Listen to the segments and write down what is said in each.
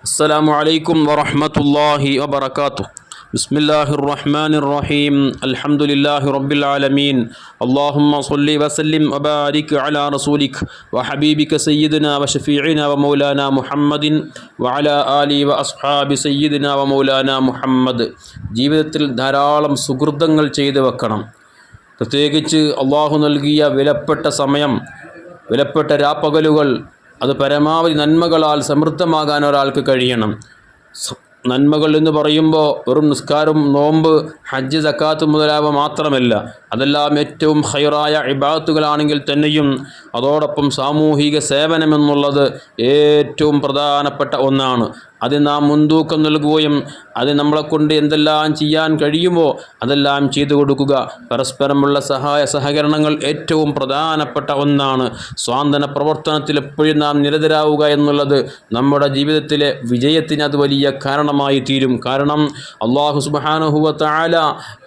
السلام عليكم ورحمة الله وبركاته بسم الله الرحمن الرحيم الحمد لله رب العالمين اللهم صل وسلم وبارك على رسولك وحبيبك سيدنا وشفيعنا ومولانا محمد وعلى آله وأصحاب سيدنا ومولانا محمد ജീവിതത്തിൽ ധാരാളം സുഹൃതങ്ങൾ ചെയ്തു വെക്കണം പ്രത്യേകിച്ച് അള്ളാഹു നൽകിയ വിലപ്പെട്ട സമയം വിലപ്പെട്ട രാപ്പകലുകൾ അത് പരമാവധി നന്മകളാൽ സമൃദ്ധമാകാൻ ഒരാൾക്ക് കഴിയണം. നന്മകൾ എന്ന് പറയുമ്പോൾ വെറും നിസ്കാരം നോമ്പ് ഹജ്ജ് സക്കാത്ത് മുതലാവ മാത്രമല്ല. അതെല്ലാം ഏറ്റവും ഹൈറായ ഇബാത്തുകളാണെങ്കിൽ തന്നെയും അതോടൊപ്പം സാമൂഹിക സേവനം എന്നുള്ളത് ഏറ്റവും പ്രധാനപ്പെട്ട ഒന്നാണ്. അതിന് നാം മുൻതൂക്കം നൽകുകയും അത് നമ്മളെ കൊണ്ട് എന്തെല്ലാം ചെയ്യാൻ കഴിയുമോ അതെല്ലാം ചെയ്തു കൊടുക്കുക. പരസ്പരമുള്ള സഹായ സഹകരണങ്ങൾ ഏറ്റവും പ്രധാനപ്പെട്ട ഒന്നാണ്. സ്വാന്തന പ്രവർത്തനത്തിൽ എപ്പോഴും നാം നിരതരാവുക എന്നുള്ളത് നമ്മുടെ ജീവിതത്തിലെ വിജയത്തിന് അത് വലിയ കാരണമായി തീരും. കാരണം അള്ളാഹു സുബാനുഹുവ താല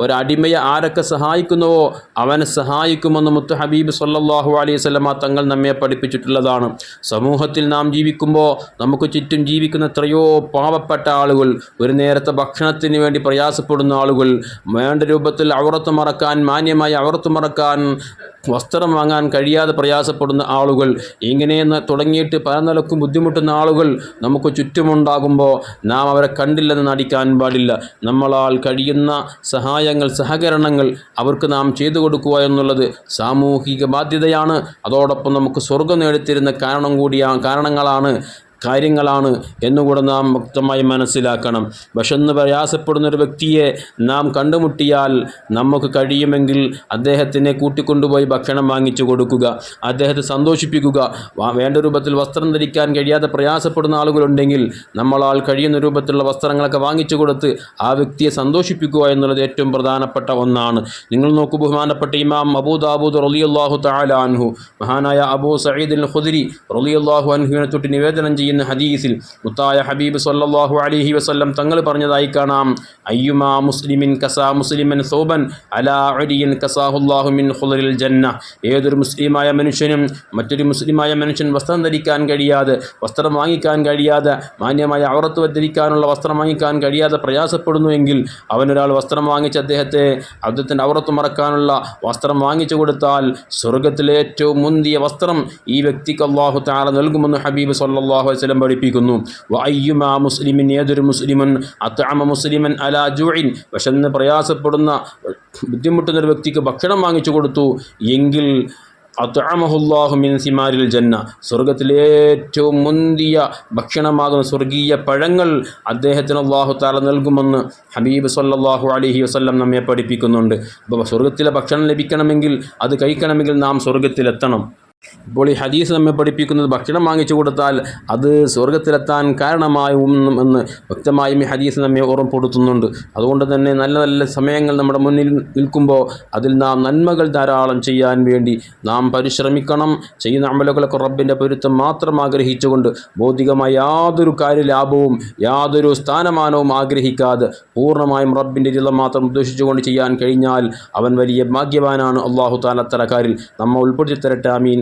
ഒരടിമയെ ആരൊക്കെ സഹായിക്കുന്നുവോ അവനെ സഹായിക്കുമെന്ന് മുത്ത് ഹബീബ് സല്ലാഹു അലൈഹി സ്വലമ തങ്ങൾ നമ്മെ പഠിപ്പിച്ചിട്ടുള്ളതാണ്. സമൂഹത്തിൽ നാം ജീവിക്കുമ്പോൾ നമുക്ക് ചുറ്റും ജീവിക്കുന്ന എത്രയോ പാവപ്പെട്ട ആളുകൾ ഒരു നേരത്തെ ഭക്ഷണത്തിന് വേണ്ടി പ്രയാസപ്പെടുന്ന ആളുകൾ വേണ്ട രൂപത്തിൽ അവർത്ത് മറക്കാൻ മാന്യമായി അവർത്ത് മറക്കാൻ വസ്ത്രം വാങ്ങാൻ കഴിയാതെ പ്രയാസപ്പെടുന്ന ആളുകൾ ഇങ്ങനെയെന്ന് തുടങ്ങിയിട്ട് പല നിലക്കും ബുദ്ധിമുട്ടുന്ന ആളുകൾ നമുക്ക് ചുറ്റുമുണ്ടാകുമ്പോൾ നാം അവരെ കണ്ടില്ലെന്ന് നടിക്കാൻ പാടില്ല. നമ്മളാൽ കഴിയുന്ന സഹായങ്ങൾ സഹകരണങ്ങൾ അവർക്ക് നാം ചെയ്തു കൊടുക്കുക എന്നുള്ളത് സാമൂഹിക ബാധ്യതയാണ്. അതോടൊപ്പം നമുക്ക് സ്വർഗം നേടിത്തരുന്ന കാരണം കൂടിയാണ് കാരണങ്ങളാണ് കാര്യങ്ങളാണ് എന്നുകൂടെ നാം വ്യക്തമായി മനസ്സിലാക്കണം. വിശന്ന് പ്രയാസപ്പെടുന്ന ഒരു വ്യക്തിയെ നാം കണ്ടുമുട്ടിയാൽ നമുക്ക് കഴിയുമെങ്കിൽ അദ്ദേഹത്തിനെ കൂട്ടിക്കൊണ്ടുപോയി ഭക്ഷണം വാങ്ങിച്ചു കൊടുക്കുക അദ്ദേഹത്തെ സന്തോഷിപ്പിക്കുക വേണ്ട രൂപത്തിൽ വസ്ത്രം ധരിക്കാൻ കഴിയാതെ പ്രയാസപ്പെടുന്ന ആളുകളുണ്ടെങ്കിൽ നമ്മളാൽ കഴിയുന്ന രൂപത്തിലുള്ള വസ്ത്രങ്ങളൊക്കെ വാങ്ങിച്ചു കൊടുത്ത് ആ വ്യക്തിയെ സന്തോഷിപ്പിക്കുക എന്നുള്ളത് ഏറ്റവും പ്രധാനപ്പെട്ട ഒന്നാണ്. നിങ്ങൾ നോക്കൂ ബഹുമാനപ്പെട്ട ഇമാം അബൂദാബൂദ് റളിയല്ലാഹു തആല അൻഹു മഹാനായ അബൂ സയ്യിദ് അൽ ഖുദരി റളിയല്ലാഹു അൻഹുവിനെ തൊട്ട് നിവേദനം ചെയ്യുന്ന ഹദീസിൽ മുത്തായ ഹബീബ് സല്ലാഹു അലഹി വസല്ലം തങ്ങൾ പറഞ്ഞതായി കാണാം. അയ്യുമാ മുസ്ലിമിൻ കസാ മുസ്ലിമൻ സോബൻ അലാ കസാഹുല്ലാഹുമിൻ കസാഹുല്ലാഹു മിൻ ഖുദറിൽ ജന്ന. ഏതൊരു മുസ്ലിമായ മനുഷ്യനും മറ്റൊരു മുസ്ലിമായ മനുഷ്യൻ വസ്ത്രം ധരിക്കാൻ കഴിയാതെ വസ്ത്രം വാങ്ങിക്കാൻ കഴിയാതെ മാന്യമായ ഔറത്ത് ധരിക്കാനുള്ള വസ്ത്രം വാങ്ങിക്കാൻ കഴിയാതെ പ്രയാസപ്പെടുന്നു എങ്കിൽ അവനൊരാൾ വസ്ത്രം വാങ്ങിച്ച അദ്ദേഹത്തെ അദ്ദേഹത്തിന്റെ ഔറത്ത് മറക്കാനുള്ള വസ്ത്രം വാങ്ങിച്ചു കൊടുത്താൽ സ്വർഗത്തിലെ ഏറ്റവും മുന്തിയ വസ്ത്രം ഈ വ്യക്തിക്ക് അള്ളാഹു താല നൽകുമെന്ന് ഹബീബ് സല്ലല്ലാഹു വസല്ലം പഠിപ്പിക്കുന്നു. വയ്യുമാ മുസ്ലിമിൻ ഏതൊരു മുസ്ലിമൻ അത്തഅമ മുസ്ലിമൻ അലാ ജുഇൻ. വിശന്ന് പ്രയാസപ്പെടുന്ന ബുദ്ധിമുട്ടുന്ന ഒരു വ്യക്തിക്ക് ഭക്ഷണം വാങ്ങിച്ചു കൊടുത്തു. എങ്കിൽ അത്തഅമഹുല്ലാഹു മിൻ സിമാരിൽ ജന്ന. സ്വർഗത്തിലെ ഏറ്റവും മുന്തിയ ഭക്ഷണമാകുന്ന സ്വർഗീയ പഴങ്ങൾ അദ്ദേഹത്തിന് അള്ളാഹു താല നൽകുമെന്ന് ഹബീബ് സല്ലാഹു അലഹി വസല്ലം നമ്മെ പഠിപ്പിക്കുന്നുണ്ട്. അപ്പോൾ സ്വർഗത്തിലെ ഭക്ഷണം ലഭിക്കണമെങ്കിൽ അത് കഴിക്കണമെങ്കിൽ നാം സ്വർഗത്തിലെത്തണം ഇപ്പോൾ ഈ ഹദീസ് നമ്മെ പഠിപ്പിക്കുന്നത് ഭക്ഷണം വാങ്ങിച്ചു കൊടുത്താൽ അത് സ്വർഗത്തിലെത്താൻ കാരണമായും എന്ന് വ്യക്തമായും ഈ ഹദീസ് നമ്മെ ഓർമ്മപ്പെടുത്തുന്നുണ്ട്. അതുകൊണ്ട് തന്നെ നല്ല നല്ല സമയങ്ങൾ നമ്മുടെ മുന്നിൽ നിൽക്കുമ്പോൾ അതിൽ നാം നന്മകൾ ധാരാളം ചെയ്യാൻ വേണ്ടി നാം പരിശ്രമിക്കണം. ചെയ്യുന്ന അമലുകളൊക്കെ റബ്ബിന്റെ പൊരുത്തം മാത്രം ആഗ്രഹിച്ചുകൊണ്ട് ഭൗതികമായ യാതൊരു കാര്യലാഭവും യാതൊരു സ്ഥാനമാനവും ആഗ്രഹിക്കാതെ പൂർണമായും റബ്ബിന്റെ ജില്ല മാത്രം ഉദ്ദേശിച്ചുകൊണ്ട് ചെയ്യാൻ കഴിഞ്ഞാൽ അവൻ വലിയ ഭാഗ്യവാനാണ്. അള്ളാഹു താലത്തലക്കാരിൽ നമ്മ ഉൾപ്പെടുത്തി തരട്ടെ. അമീൻ